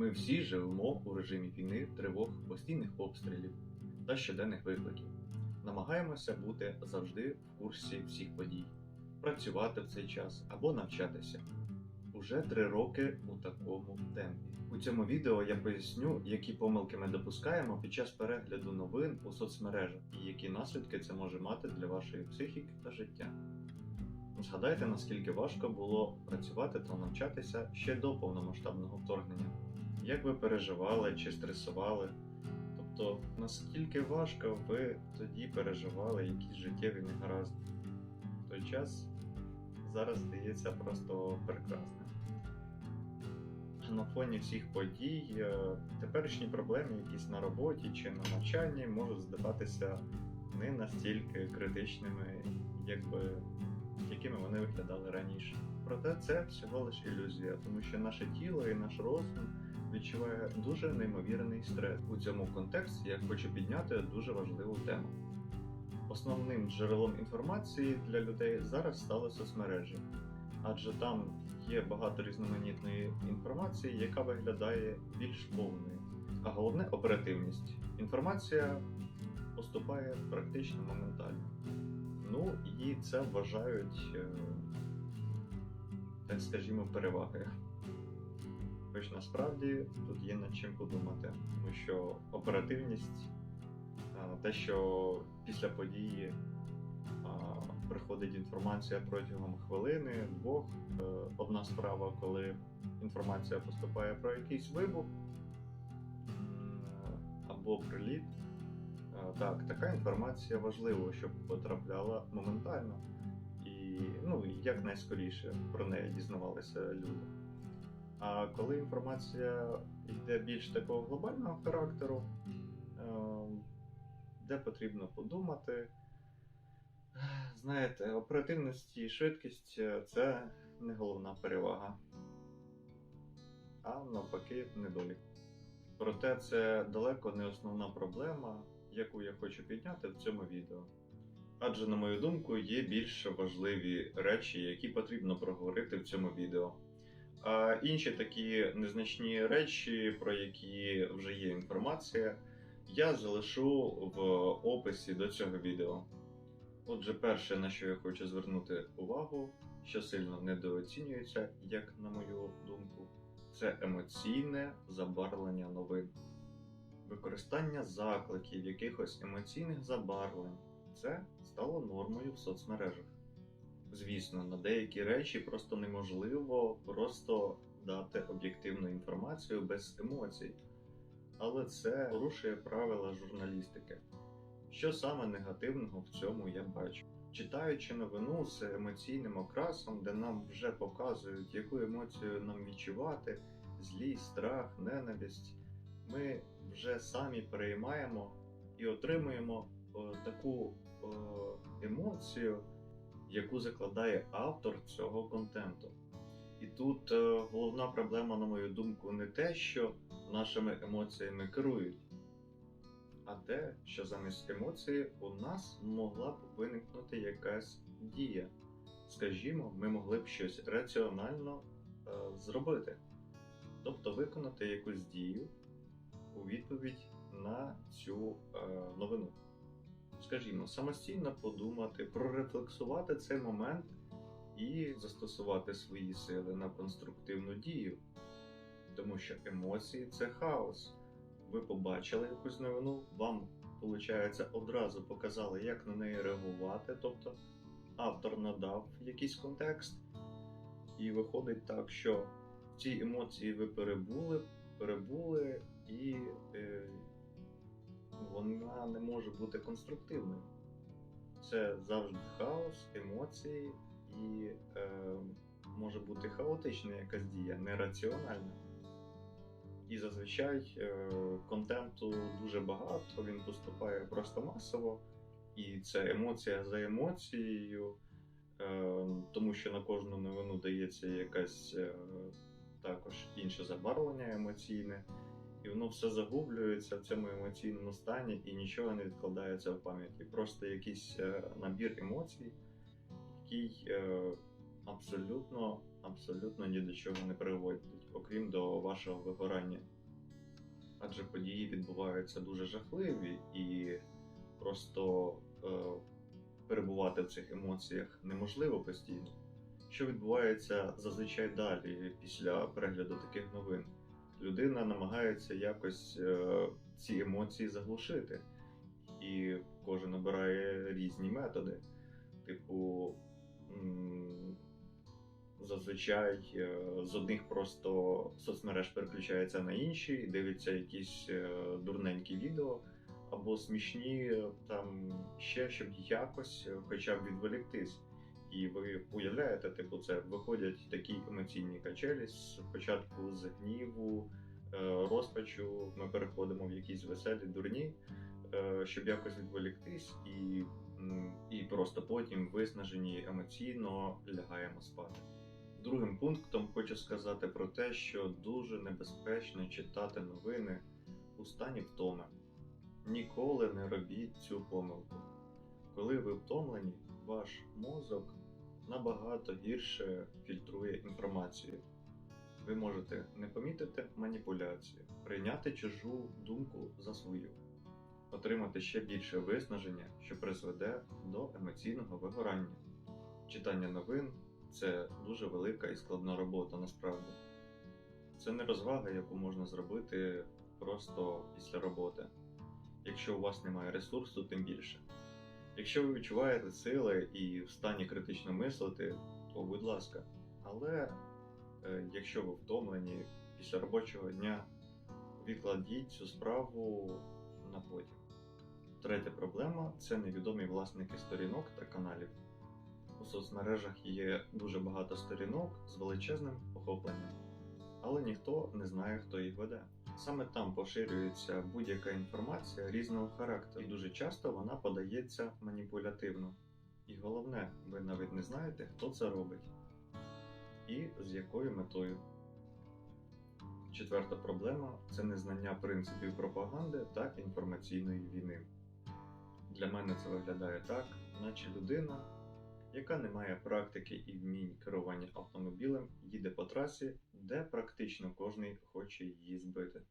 Ми всі живемо у режимі війни, тривог, постійних обстрілів та щоденних викликів. Намагаємося бути завжди в курсі всіх подій, працювати в цей час або навчатися. Уже три роки у такому темпі. У цьому відео я поясню, які помилки ми допускаємо під час перегляду новин у соцмережах і які наслідки це може мати для вашої психіки та життя. Згадайте, наскільки важко було працювати та навчатися ще до повномасштабного вторгнення. Як ви переживали чи стресували? Тобто, наскільки важко ви тоді переживали якісь життєві негаразди? Той час зараз здається просто прекрасним. На фоні всіх подій е, теперішні проблеми, якісь на роботі чи на навчанні, можуть здаватися не настільки критичними, якби якими вони виглядали раніше. Проте це всього лише ілюзія, тому що наше тіло і наш розум відчуває дуже неймовірний стрес. У цьому контексті я хочу підняти дуже важливу тему. Основним джерелом інформації для людей зараз стали соцмережі, адже там є багато різноманітної інформації, яка виглядає більш повною. А головне оперативність. Інформація поступає практично моментально. Ну і це вважають, е, так скажімо, перевагою. Хоч насправді тут є над чим подумати, тому що оперативність, те, що після події приходить інформація протягом хвилини, двох. Е, Одна справа, коли інформація поступає про якийсь вибух або приліт. Е, Так, така інформація важлива, щоб потрапляла моментально і ну, якнайскоріше про неї дізнавалися люди. А коли інформація йде більш такого глобального характеру, е, де потрібно подумати, знаєте, оперативність і швидкість це не головна перевага, а навпаки, недолік. Проте це далеко не основна проблема, яку я хочу підняти в цьому відео. Адже, на мою думку, є більш важливі речі, які потрібно проговорити в цьому відео. А інші такі незначні речі, про які вже є інформація, я залишу в описі до цього відео. Отже, перше, на що я хочу звернути увагу, що сильно недооцінюється, як на мою думку, це емоційне забарвлення новин. Використання закликів, якихось емоційних забарвлень це стало нормою в соцмережах. Звісно, на деякі речі просто неможливо просто дати об'єктивну інформацію без емоцій, але це порушує правила журналістики. Що саме негативного в цьому я бачу? Читаючи новину з емоційним окрасом, де нам вже показують, яку емоцію нам відчувати, злість, страх, ненависть, ми вже самі переймаємо і отримуємо е, таку е, емоцію, яку закладає автор цього контенту. І тут е, головна проблема, на мою думку, не те, що нашими емоціями керують, а те, що замість емоції у нас могла б виникнути якась дія. Скажімо, ми могли б щось раціонально е, зробити, тобто виконати якусь дію у відповідь на цю е, новину. Скажімо, самостійно подумати, прорефлексувати цей момент і застосувати свої сили на конструктивну дію. Тому що емоції це хаос. Ви побачили якусь новину, вам, виходить, одразу показали, як на неї реагувати. Тобто автор надав якийсь контекст, і виходить так, що ці емоції ви перебули, перебули, і е, вона не може бути конструктивною. Це завжди хаос, емоції і е, може бути хаотична якась дія, нераціональна. І зазвичай е, контенту дуже багато, він поступає просто масово, і це емоція за емоцією, е, тому що на кожну новину дається якась е, також інше забарвлення емоційне, і воно все загублюється в цьому емоційному стані і нічого не відкладається в пам'яті. Просто якийсь е, набір емоцій, який е, абсолютно, абсолютно ні до чого не приводить. окрім до вашого вигорання. Адже події відбуваються дуже жахливі і просто е, перебувати в цих емоціях неможливо постійно. Що відбувається зазвичай далі після перегляду таких новин? Людина намагається якось е, ці емоції заглушити, і кожен обирає різні методи. Типу, зазвичай е, з одних просто соцмереж переключається на інші, і дивиться якісь е, дурненькі відео або смішні там ще, щоб якось хоча б відволіктись. І ви уявляєте, типу, це виходять такі емоційні качелі спочатку з гніву, е, розпачу. Ми переходимо в якісь веселі дурні, е, щоб якось відволіктись, і, і просто потім виснажені емоційно лягаємо спати. Другим пунктом хочу сказати про те, що дуже небезпечно читати новини у стані втоми. Ніколи не робіть цю помилку. Коли ви втомлені, ваш мозок набагато гірше фільтрує інформацію. Ви можете не помітити маніпуляцію, прийняти чужу думку за свою, отримати ще більше виснаження, що призведе до емоційного вигорання. Читання новин це дуже велика і складна робота насправді. Це не розвага, яку можна зробити просто після роботи. Якщо у вас немає ресурсу, тим більше. Якщо ви відчуваєте сили і в стані критично мислити, то будь ласка. Але е, якщо ви втомлені після робочого дня, відкладіть цю справу на потім. Третя проблема це невідомі власники сторінок та каналів. У соцмережах є дуже багато сторінок з величезним охопленням, але ніхто не знає, хто їх веде. Саме там поширюється будь-яка інформація різного характеру, і дуже часто вона подається маніпулятивно. І головне, ви навіть не знаєте, хто це робить і з якою метою. Четверта проблема це незнання принципів пропаганди та інформаційної війни. Для мене це виглядає так, наче людина, яка не має практики і вмінь керування автомобілем, їде по трасі, де практично кожний хоче її збити.